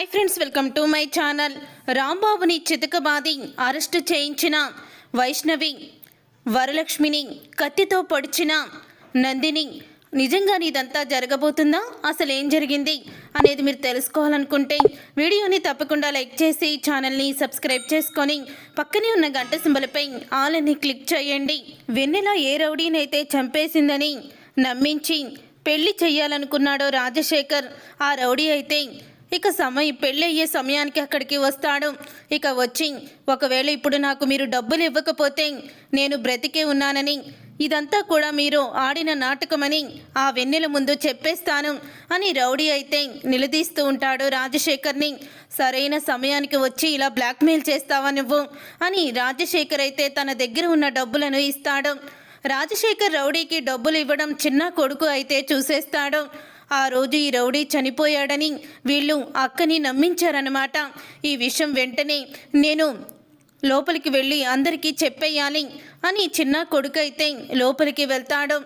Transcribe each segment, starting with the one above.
Hi friends welcome to my channel రాంబాబుని చితకబాది arrest చేయించిన వైష్ణవి వరలక్ష్మిని కత్తితో పొడిచిన నందిని. నిజంగా ఇదంతా జరగబోతుందా? అసలు ఏం జరిగింది అనేది మీరు తెలుసుకోవాలనుకుంటే వీడియోని తప్పకుండా లైక్ చేసి ఛానల్ని సబ్స్క్రైబ్ చేసుకొని పక్కనే ఉన్న గంట సింబలపై ఆల్ అని క్లిక్ చేయండి. వెన్నెల ఏ రౌడీనైతే చంపేసిందని నమ్మించి పెళ్ళి చేయాలనుకున్నాడో రాజశేఖర్ ఆ రౌడీ అయితే ఇక సమయం పెళ్ళి అయ్యే సమయానికి అక్కడికి వస్తాడు. ఇక వచ్చి ఒకవేళ ఇప్పుడు నాకు మీరు డబ్బులు ఇవ్వకపోతే నేను బ్రతికే ఉన్నానని ఇదంతా కూడా మీరు ఆడిన నాటకమని ఆ వెన్నెల ముందు చెప్పేస్తాను అని రౌడీ అయితే నిలదీస్తూ ఉంటాడు రాజశేఖర్ని. సరైన సమయానికి వచ్చి ఇలా బ్లాక్మెయిల్ చేస్తావా నువ్వు? అని రాజశేఖర్ అయితే తన దగ్గర ఉన్న డబ్బులను ఇస్తాడు. రాజశేఖర్ రౌడీకి డబ్బులు ఇవ్వడం చిన్న కొడుకు అయితే చూసేస్తాడు. ఆ రోజు ఈ రౌడీ చనిపోయాడని వీళ్ళు అక్కని నమ్మించారనమాట ఈ విషయం వెంటనే నేను లోపలికి వెళ్ళి అందరికీ చెప్పేయాలి అని చిన్న కొడుకైతే లోపలికి వెళ్తాడు.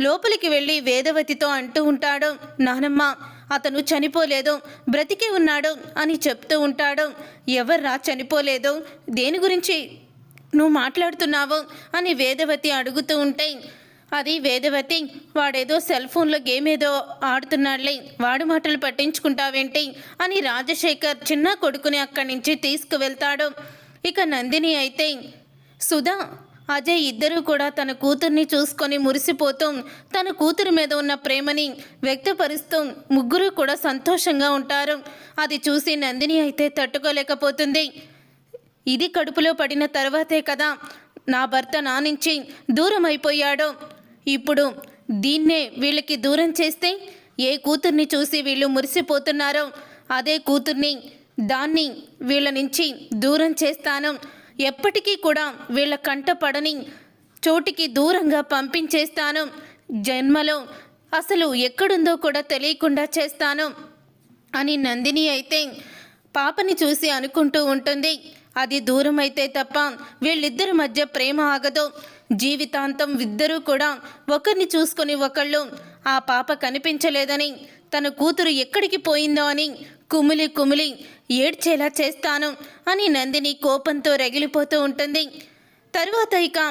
లోపలికి వెళ్ళి వేదవతితో అంటూ ఉంటాడు నానమ్మ అతను చనిపోలేదు బ్రతికి ఉన్నాడు అని చెప్తూ ఉంటాడు. ఎవర్రా చనిపోలేదు? దేని గురించి నువ్వు మాట్లాడుతున్నావు? అని వేదవతి అడుగుతూ ఉంటే అది వేదవతి వాడేదో సెల్ ఫోన్లో గేమ్ ఏదో ఆడుతున్నాడులే వాడి మాటలు పట్టించుకుంటావేంటి అని రాజశేఖర్ చిన్న కొడుకుని అక్కడి నుంచి తీసుకువెళ్తాడు. ఇక నందిని అయితే సుధా అజయ్ ఇద్దరూ కూడా తన కూతుర్ని చూసుకొని మురిసిపోతూ తన కూతురు మీద ఉన్న ప్రేమని వ్యక్తపరుస్తూ ముగ్గురు కూడా సంతోషంగా ఉంటారు. అది చూసి నందిని అయితే తట్టుకోలేకపోతుంది. ఇది కడుపులో పడిన తర్వాతే కదా నా భర్త నా నుంచి దూరం అయిపోయాడు ఇప్పుడు దీన్నే వీళ్ళకి దూరం చేస్తే ఏ కూతుర్ని చూసి వీళ్ళు మురిసిపోతున్నారో అదే కూతుర్ని దాన్ని వీళ్ళ నుంచి దూరం చేస్తాను. ఎప్పటికీ కూడా వీళ్ళ కంటపడని చోటికి దూరంగా పంపించేస్తాను. జన్మలో అసలు ఎక్కడుందో కూడా తెలియకుండా చేస్తాను అని నందిని అయితే పాపని చూసి అనుకుంటూ ఉంటుంది. అది దూరం అయితే తప్ప వీళ్ళిద్దరి మధ్య ప్రేమ ఆగదు. జీవితాంతం ఇద్దరూ కూడా ఒకరిని చూసుకొని ఒకళ్ళు ఆ పాప కనిపించలేదని తన కూతురు ఎక్కడికి పోయిందో అని కుమిలి కుమిలి ఏడ్చేలా చేస్తాను అని నందిని కోపంతో రగిలిపోతూ ఉంటుంది. తరువాత ఇక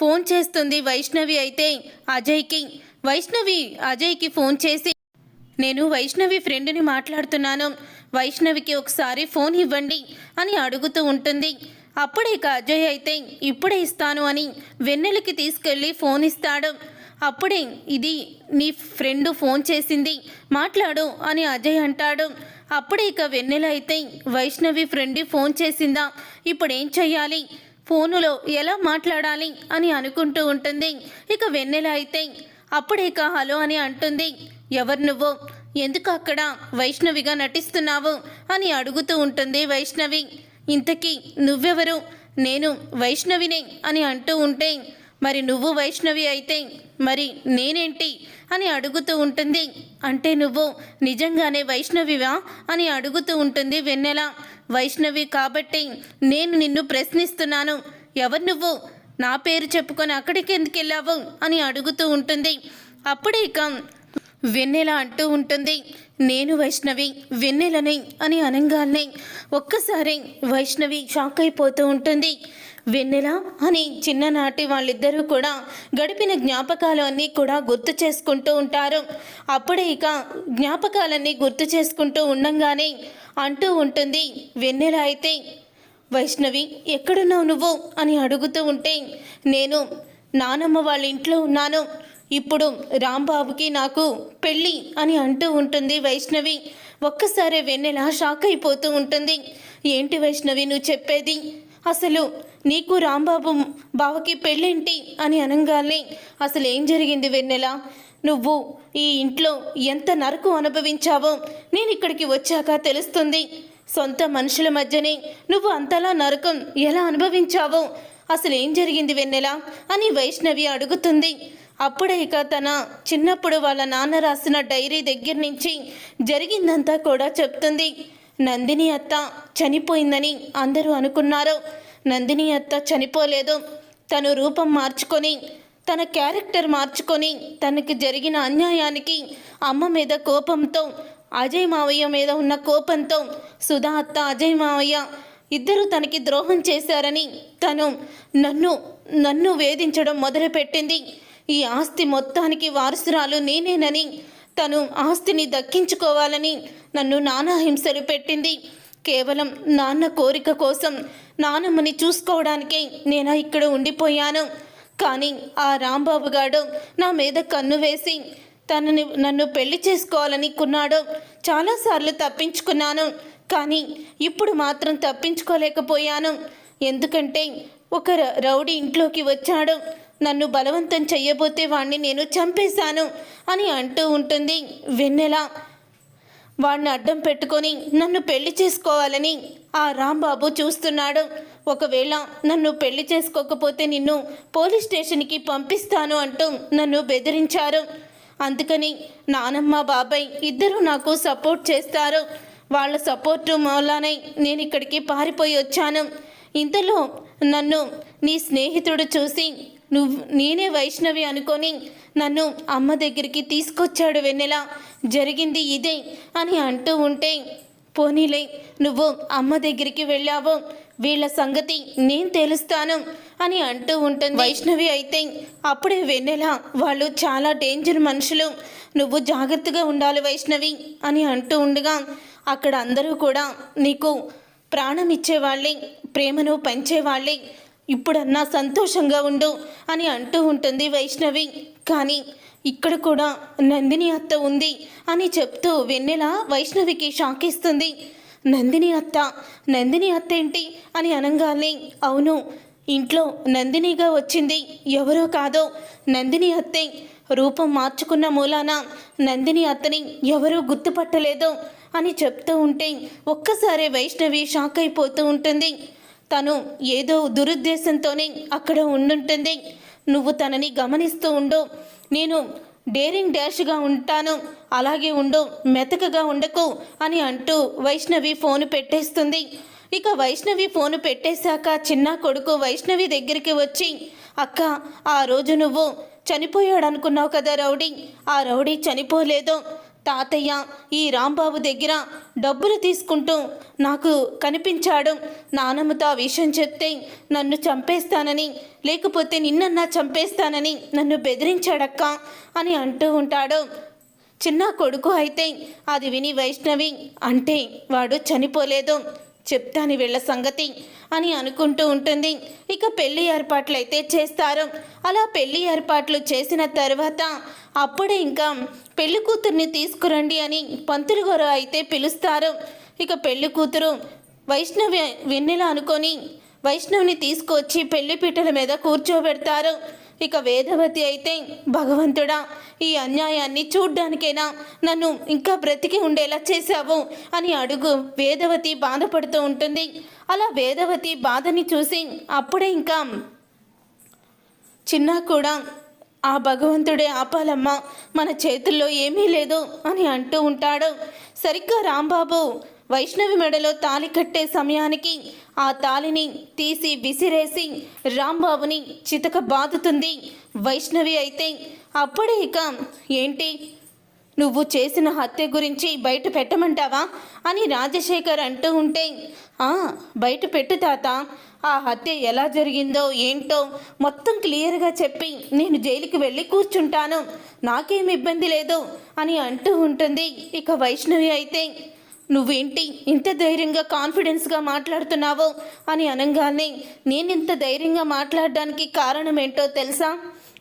ఫోన్ చేస్తుంది వైష్ణవి అయితే అజయ్కి. వైష్ణవి అజయ్కి ఫోన్ చేసి నేను వైష్ణవి ఫ్రెండ్ని మాట్లాడుతున్నాను. వైష్ణవికి ఒకసారి ఫోన్ ఇవ్వండి అని అడుగుతూ ఉంటుంది. అప్పుడే ఇక అజయ్ అయితే ఇప్పుడే ఇస్తాను అని వెన్నెలకి తీసుకెళ్ళి ఫోన్ ఇస్తాడు. అప్పుడే ఇది నీ ఫ్రెండ్ ఫోన్ చేసింది మాట్లాడు అని అజయ్ అంటాడు. అప్పుడే ఇక వెన్నెల అయితే వైష్ణవి ఫ్రెండ్ ఫోన్ చేసిందా? ఇప్పుడు ఏం చెయ్యాలి? ఫోనులో ఎలా మాట్లాడాలి? అని అనుకుంటూ ఉంటుంది. ఇక వెన్నెల అయితే అప్పుడే ఇక హలో అని అంటుంది. ఎవరు నువ్వు? ఎందుకు అక్కడ వైష్ణవిగా నటిస్తున్నావు? అని అడుగుతూ ఉంటుంది వైష్ణవి. ఇంతకీ నువ్వెవరు? నేను వైష్ణవినే అని అంటూ ఉంటే మరి నువ్వు వైష్ణవి అయితే మరి నేనేంటి అని అడుగుతూ ఉంటుంది. అంటే నువ్వు నిజంగానే వైష్ణవివా అని అడుగుతూ ఉంటుంది వెన్నెల. వైష్ణవి కాబట్టి నేను నిన్ను ప్రశ్నిస్తున్నాను. ఎవరు నువ్వు? నా పేరు చెప్పుకొని అక్కడికి ఎందుకు వెళ్ళావు? అని అడుగుతూ ఉంటుంది. అప్పుడే ఇక వెన్నెల అంటూ ఉంటుంది నేను వైష్ణవి వెన్నెలని అని అనంగానే ఒక్కసారి వైష్ణవి షాక్ అయిపోతూ ఉంటుంది. వెన్నెల అని చిన్ననాటి వాళ్ళిద్దరూ కూడా గడిపిన జ్ఞాపకాలు అన్నీ కూడా గుర్తు చేసుకుంటూ ఉంటారు. అప్పుడే ఇక జ్ఞాపకాలన్నీ గుర్తు చేసుకుంటూ ఉండంగానే అంటూ ఉంటుంది వెన్నెల అయితే వైష్ణవి ఎక్కడున్నావు నువ్వు? అని అడుగుతూ ఉంటే నేను నానమ్మ వాళ్ళ ఇంట్లో ఉన్నాను. ఇప్పుడు రాంబాబుకి నాకు పెళ్ళి అని అంటూ ఉంటుంది వైష్ణవి. ఒక్కసారి వెన్నెల షాక్ అయిపోతూ ఉంటుంది. ఏంటి వైష్ణవి నువ్వు చెప్పేది? అసలు నీకు రాంబాబు బావకి పెళ్ళేంటి అని అనగానే అసలు ఏం జరిగింది వెన్నెల? నువ్వు ఈ ఇంట్లో ఎంత నరకు అనుభవించావో నేను ఇక్కడికి వచ్చాక తెలుస్తుంది. సొంత మనుషుల మధ్యనే నువ్వు అంతలా నరకం ఎలా అనుభవించావో? అసలు ఏం జరిగింది వెన్నెల? అని వైష్ణవి అడుగుతుంది. అప్పుడే ఇక తన చిన్నప్పుడు వాళ్ళ నాన్న రాసిన డైరీ దగ్గర నుంచి జరిగిందంతా కూడా చెప్తుంది. నందిని అత్త చనిపోయిందని అందరూ అనుకున్నారు. నందిని అత్త చనిపోలేదు. తను రూపం మార్చుకొని తన క్యారెక్టర్ మార్చుకొని తనకి జరిగిన అన్యాయానికి అమ్మ మీద కోపంతో అజయ్ మావయ్య మీద ఉన్న కోపంతో సుధా అత్త అజయ్ మావయ్య ఇద్దరు తనకి ద్రోహం చేశారని తను నన్ను నన్ను వేధించడం మొదలుపెట్టింది. ఈ ఆస్తి మొత్తానికి వారసురాలు నేనేనని. తను ఆస్తిని దక్కించుకోవాలని నన్ను నానా హింసలు పెట్టింది. కేవలం నాన్న కోరిక కోసం నానమ్మని చూసుకోవడానికే నేను ఇక్కడ ఉండిపోయాను. కానీ ఆ రాంబాబు గాడు నా మీద కన్ను వేసి తనని నన్ను పెళ్ళి చేసుకోవాలని కున్నాడు. చాలాసార్లు తప్పించుకున్నాను. కానీ ఇప్పుడు మాత్రం తప్పించుకోలేకపోయాను. ఎందుకంటే ఒక రౌడీ ఇంట్లోకి వచ్చాడు. నన్ను బలవంతం చెయ్యబోతే వాణ్ణి నేను చంపేశాను అని అంటూ ఉంటుంది వెన్నెల. వాడిని అడ్డం పెట్టుకొని నన్ను పెళ్ళి చేసుకోవాలని ఆ రాంబాబు చూస్తున్నాడు. ఒకవేళ నన్ను పెళ్ళి చేసుకోకపోతే నిన్ను పోలీస్ స్టేషన్కి పంపిస్తాను అంటూ నన్ను బెదిరించారు. అందుకని నానమ్మ బాబాయ్ ఇద్దరూ నాకు సపోర్ట్ చేస్తారు. వాళ్ళ సపోర్టు మూలానే నేను ఇక్కడికి పారిపోయి వచ్చాను. ఇంతలో నన్ను నీ స్నేహితుడు చూసి నువ్వు నేనే వైష్ణవి అనుకొని నన్ను అమ్మ దగ్గరికి తీసుకొచ్చాడు వెన్నెల. జరిగింది ఇదే అని అంటూ ఉంటే పోనీలే నువ్వు అమ్మ దగ్గరికి వెళ్ళావు. వీళ్ళ సంగతి నేను తెలుస్తాను అని అంటూ ఉంటుంది. వైష్ణవి అయితే అప్పుడే వెన్నెల వాళ్ళు చాలా డేంజర్ మనుషులు. నువ్వు జాగ్రత్తగా ఉండాలి వైష్ణవి అని అంటూ ఉండగా అక్కడ అందరూ కూడా నీకు ప్రాణం ఇచ్చేవాళ్ళే ప్రేమను పంచేవాళ్ళే. ఇప్పుడన్నా సంతోషంగా ఉండు అని అంటూ ఉంటుంది వైష్ణవి. కానీ ఇక్కడ కూడా నందిని అత్త ఉంది అని చెప్తూ వెన్నెల వైష్ణవికి షాక్ ఇస్తుంది. నందిని అత్త నందిని అత్త ఏంటి అని అనగానే అవును ఇంట్లో నందినిగా వచ్చింది ఎవరో కాదో నందిని అత్తే. రూపం మార్చుకున్న మూలాన నందిని అత్తని ఎవరూ గుర్తుపట్టలేదు అని చెప్తూ ఉంటే ఒక్కసారి వైష్ణవి షాక్ అయిపోతూ ఉంటుంది. తను ఏదో దురుద్దేశంతోనే అక్కడ ఉండుంటుంది. నువ్వు తనని గమనిస్తూ ఉండు. నేను డేరింగ్ డాష్గా ఉంటాను. అలాగే ఉండు. మెతకగా ఉండకు అని అంటూ వైష్ణవి ఫోన్ పెట్టేస్తుంది. ఇక వైష్ణవి ఫోన్ పెట్టేశాక చిన్న కొడుకు వైష్ణవి దగ్గరికి వచ్చి అక్క ఆ రోజు నువ్వు చనిపోయాడనుకున్నావు కదా రౌడీ. ఆ రౌడీ చనిపోలేదు. తాతయ్య ఈ రాంబాబు దగ్గర డబ్బులు తీసుకుంటూ నాకు కనిపించాడు. నానమ్మతో ఆ విషయం చెప్తే నన్ను చంపేస్తానని లేకపోతే నిన్నన్నా చంపేస్తానని నన్ను బెదిరించాడక్క అని అంటూ ఉంటాడు. చిన్న కొడుకు అయితే అది విని వైష్ణవి అంటే వాడు చనిపోలేదు. చెప్తాను వీళ్ళ సంగతి అని అనుకుంటూ ఉంటుంది. ఇక పెళ్ళి ఏర్పాట్లు అయితే చేస్తారు. అలా పెళ్ళి ఏర్పాట్లు చేసిన తర్వాత అప్పుడే ఇంకా పెళ్ళి కూతుర్ని తీసుకురండి అని పంతులు గారు అయితే పిలుస్తారు. ఇక పెళ్ళి కూతురు వైష్ణవి వెన్నెల అనుకొని వైష్ణవిని తీసుకొచ్చి పెళ్ళి పీటల మీద కూర్చోబెడతారు. ఇక వేదవతి అయితే భగవంతుడా ఈ అన్యాయాన్ని చూడ్డానికైనా నన్ను ఇంకా బ్రతికి ఉండేలా చేశావు అని అడుగు వేదవతి బాధపడుతూ ఉంటుంది. అలా వేదవతి బాధని చూసి అప్పుడే ఇంకా చిన్న కూడా ఆ భగవంతుడే ఆపాలమ్మా మన చేతుల్లో ఏమీ లేదు అని అంటూ ఉంటాడు. సరిగ్గా రాంబాబు వైష్ణవి మెడలో తాళి కట్టే సమయానికి ఆ తాళిని తీసి విసిరేసి రాంబాబుని చితక బాదుతుంది. వైష్ణవి అయితే అప్పుడే ఇక ఏంటి? నువ్వు చేసిన హత్య గురించి బయట పెట్టమంటావా? అని రాజశేఖర్ అంటూ ఉంటే "ఆ, బయట పెట్టు తాత. ఆ హత్య ఎలా జరిగిందో ఏంటో మొత్తం క్లియర్గా చెప్పి నేను జైలుకి వెళ్ళి కూర్చుంటాను. నాకేం ఇబ్బంది లేదు అని అంటూ ఉంటుంది. ఇక వైష్ణవి అయితే నువ్వేంటి ఇంత ధైర్యంగా కాన్ఫిడెన్స్గా మాట్లాడుతున్నావో? అని అనగానే నేను ఇంత ధైర్యంగా మాట్లాడడానికి కారణం ఏంటో తెలుసా?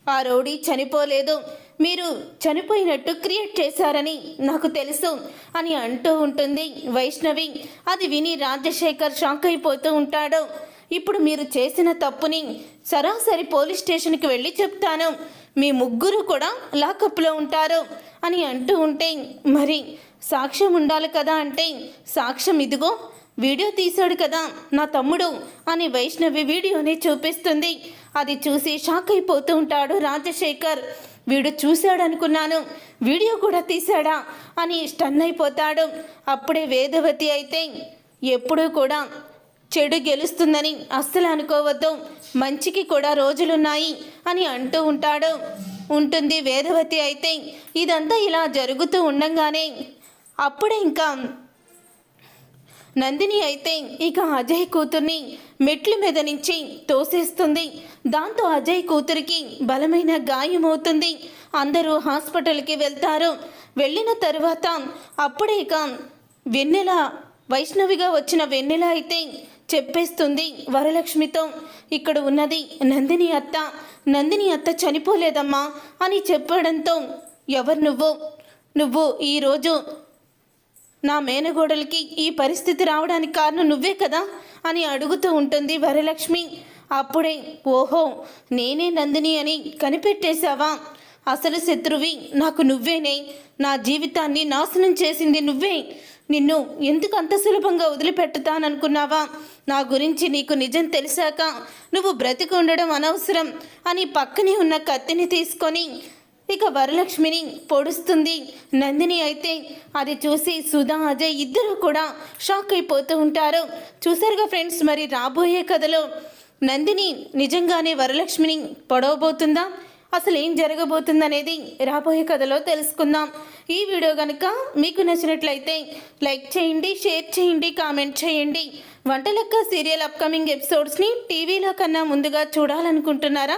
ఆ రౌడీ చనిపోలేదు. మీరు చనిపోయినట్టు క్రియేట్ చేశారని నాకు తెలుసు అని అంటూ ఉంటుంది వైష్ణవి. అది విని రాజశేఖర్ షాక్ అయిపోతూ ఉంటాడు. ఇప్పుడు మీరు చేసిన తప్పుని సరాసరి పోలీస్ స్టేషన్కి వెళ్ళి చెప్తాను. మీ ముగ్గురు కూడా లాకప్లో ఉంటారు అని అంటూ ఉంటే మరి సాక్ష్యం ఉండాలి కదా అంటే సాక్ష్యం ఇదిగో వీడియో తీశాడు కదా నా తమ్ముడు అని వైష్ణవి వీడియోని చూపిస్తుంది. అది చూసి షాక్ అయిపోతూ ఉంటాడు రాజశేఖర్. వీడు చూశాడనుకున్నాను వీడియో కూడా తీశాడా అని స్టన్ అయిపోతాడు. అప్పుడే వేదవతి అయితే ఎప్పుడూ కూడా చెడు గెలుస్తుందని అస్సలు అనుకోవద్దు మంచికి కూడా రోజులున్నాయి అని అంటూ ఉంటాడు. ఉంటుంది వేదవతి అయితే ఇదంతా ఇలా జరుగుతూ ఉండంగానే అప్పుడే ఇంకా నందిని అయితే ఇక అజయ్ కూతుర్ని మెట్ల మీద నుంచి తోసేస్తుంది. దాంతో అజయ్ కూతురికి బలమైన గాయమవుతుంది అందరూ హాస్పిటల్కి వెళ్తారు. వెళ్ళిన తరువాత అప్పుడే ఇక వెన్నెల వైష్ణవిగా వచ్చిన వెన్నెల అయితే చెప్పేస్తుంది వరలక్ష్మితో. ఇక్కడ ఉన్నది నందిని అత్త. నందిని అత్త చనిపోలేదమ్మా అని చెప్పడంతో ఎవరు నువ్వు? నువ్వు ఈరోజు నా మేనగోడలకి ఈ పరిస్థితి రావడానికి కారణం నువ్వే కదా? అని అడుగుతూ ఉంటుంది వరలక్ష్మి. అప్పుడే ఓహో నేనే నందిని అని కనిపెట్టేశావా? అసలు శత్రువి నాకు నువ్వేనే. నా జీవితాన్ని నాశనం చేసింది నువ్వే. నిన్ను ఎందుకు అంత సులభంగా వదిలిపెట్టుతాననుకున్నావా? నా గురించి నీకు నిజం తెలిసాక నువ్వు బ్రతికి ఉండడం అనవసరం అని పక్కనే ఉన్న కత్తిని తీసుకొని ఇక వరలక్ష్మిని పొడుస్తుంది. నందిని అయితే అది చూసి సుధా అజయ్ ఇద్దరు కూడా షాక్ అయిపోతూ ఉంటారు. చూసారుగా ఫ్రెండ్స్ మరి రాబోయే కథలో నందిని నిజంగానే వరలక్ష్మిని పొడవబోతుందా? అసలు ఏం జరగబోతుందనేది రాబోయే కథలో తెలుసుకుందాం. ఈ వీడియో కనుక మీకు నచ్చినట్లయితే లైక్ చేయండి షేర్ చేయండి కామెంట్ చేయండి. వంటలక్క సీరియల్ అప్కమింగ్ ఎపిసోడ్స్ని టీవీలో కన్నా ముందుగా చూడాలనుకుంటున్నారా?